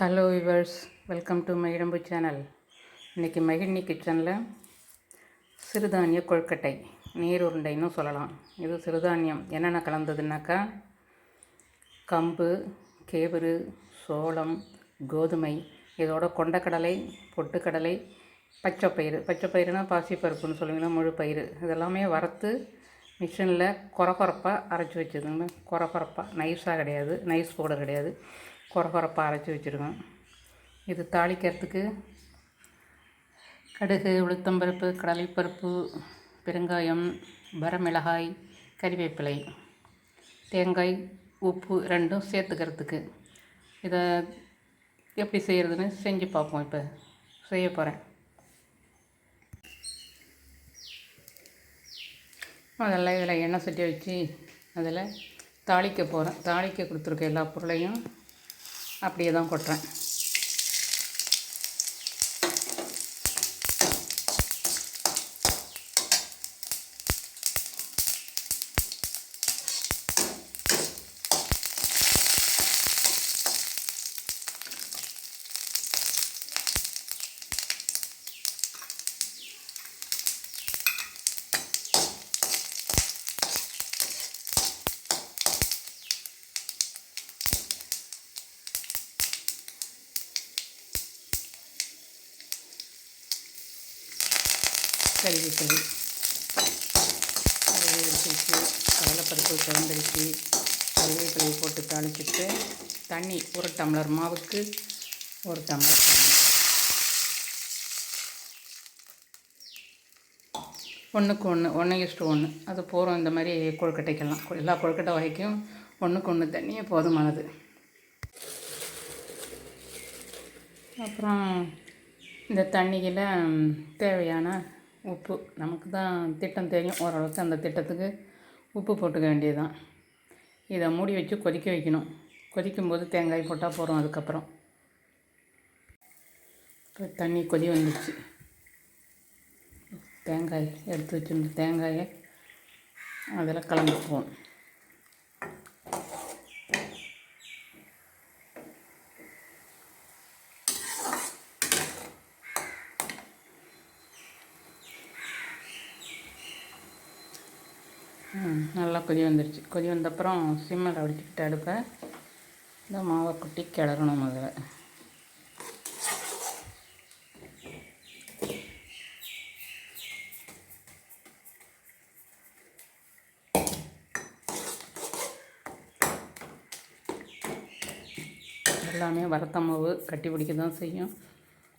Hello viewers welcome to Magizhambu channel இன்றைக்கி மகிழ்னி கிச்சனில் சிறுதானிய கொழுக்கட்டை நீர் உருண்டைன்னு சொல்லலாம். இது சிறுதானியம். என்னென்ன கலந்ததுன்னாக்கா கம்பு கேவுரு சோளம் கோதுமை இதோட கொண்டக்கடலை பொட்டுக்கடலை பச்சைப்பயிறு. பச்சைப்பயிறுனா பாசிப்பருப்புன்னு சொல்லுவீங்களா? முழு பயிறு இதெல்லாமே வறுத்து மிஷினில் குறகுறப்பாக அரைச்சி வச்சதுங்க. கொரகொரப்பாக நைஸாக கிடையாது. நைஸ் பவுடர் கிடையாது. கொரகொரப்பாக அரைச்சி வச்சுருக்கோம். இது தாளிக்கிறதுக்கு கடுகு உளுத்தம்பருப்பு கடலைப்பருப்பு பெருங்காயம் வரமிளகாய் கறிவேப்பிலை தேங்காய் உப்பு ரெண்டும் சேர்த்துக்கிறதுக்கு. இதை எப்படி செய்கிறதுன்னு செஞ்சு பார்ப்போம் இப்போ. செய்ய போகிறேன். அதெல்லாம் இதில் எண்ணெய் சட்டி வச்சு அதில் தாளிக்க போகிறேன். தாளிக்க கொடுத்துருக்க எல்லா பொருளையும் அப்படியே தான் கொட்டுறேன். கருவேப்பிலை அதை எடுத்து கடலைப்பருப்பு கலந்தரிசி கருவேப்பிலையை போட்டு தாளிச்சிட்டு தண்ணி ஒரு டம்ளர் மாவுக்கு ஒரு டம்ளர் தண்ணி. ஒன்றுக்கு ஒன்று ஒன்று இஷ்டு ஒன்று அது போகிறோம் இந்த மாதிரி கொழுக்கட்டைக்கெல்லாம். எல்லா கொழுக்கட்டை வகைக்கும் ஒன்றுக்கு ஒன்று தண்ணியே போதுமானது. அப்புறம் இந்த தண்ணியில் தேவையான உப்பு. நமக்கு தான் திட்டம் தெரியும். ஓரளவுக்கு அந்த திட்டத்துக்கு உப்பு போட்டுக்க வேண்டியது தான் இதை மூடி வச்சு கொதிக்க வைக்கணும். கொதிக்கும்போது தேங்காய் போட்டால் போகிறோம் அதுக்கப்புறம். இப்போ தண்ணி கொதி வந்துடுச்சு தேங்காய் எடுத்து வச்சுருந்த தேங்காயை அதில் கலந்துக்குவோம். நல்லா கொதி வந்துடுச்சு கொதி வந்தப்புறம் சிம்மில் வடிச்சுக்கிட்டு அடுப்பை இந்த மாவை குட்டி கிளறணும் முதல்ல. எல்லாமே வறுத்த மாவு கட்டி பிடிக்க தான் செய்யும்.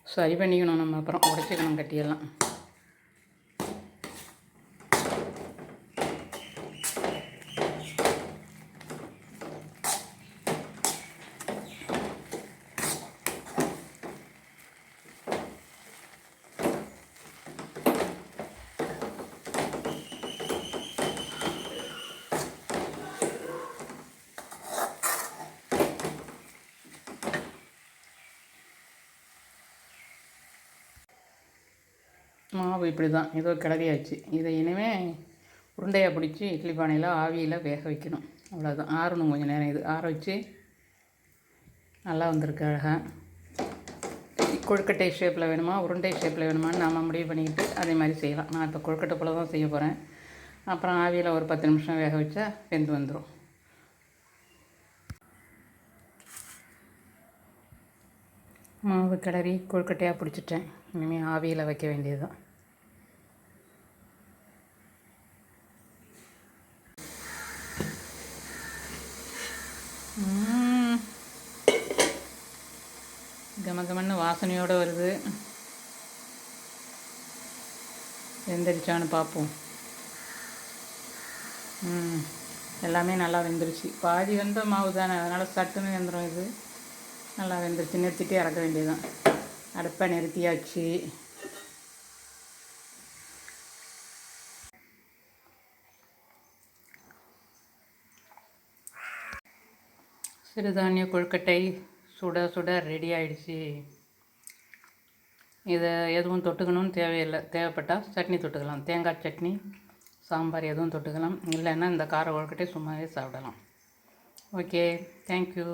சரி பண்ணிக்கணும் நம்ம அப்புறம் உடச்சிக்கணும் கட்டியெல்லாம். மாவு இப்படி தான் ஏதோ கிளறியாச்சு. இதை இனிமேல் உருண்டையாக பிடிச்சி இட்லி பானையில் ஆவியில் வேக வைக்கணும். அவ்வளோதான் ஆறணும் கொஞ்சம் நேரம். இது ஆற வச்சு நல்லா வந்திருக்கு அழகாக கொழுக்கட்டை ஷேப்பில் வேணுமா உருண்டை ஷேப்பில் வேணுமான்னு நாம் முடிவு பண்ணிக்கிட்டு அதே மாதிரி செய்யலாம். நான் இப்போ கொழுக்கட்டை போல் தான் செய்ய போகிறேன் அப்புறம் ஆவியில் ஒரு பத்து நிமிஷம் வேக வச்சா வெந்து வந்துடும் மாவு கிளறி கொழுக்கட்டையாக பிடிச்சிட்டேன். இனிமேல் ஆவியில் வைக்க வேண்டியது தான் கமகமன்னு வாசனையோடு வருது. வெந்தரிச்சான்னு பார்ப்போம் ம் எல்லாமே நல்லா வெந்துருச்சு. பாதி வெந்த மாவு தானே அதனால் சட்டுன்னு வெந்துடும் இது. நல்லா வெந்துருச்சு. நிறுத்திட்டு இறக்க வேண்டியதுதான். அடுப்பை நிறுத்தியாச்சு. சிறுதானிய கொழுக்கட்டை சுட சுட ரெடி ஆகிடுச்சு இதை எதுவும் தொட்டுக்கணும்னு தேவையில்லை. தேவைப்பட்டால் சட்னி தொட்டுக்கலாம். தேங்காய் சட்னி சாம்பார் எதுவும் தொட்டுக்கலாம். இல்லைன்னா இந்த கார கொழுக்கட்டை சும்மாவே சாப்பிடலாம். Okay thank you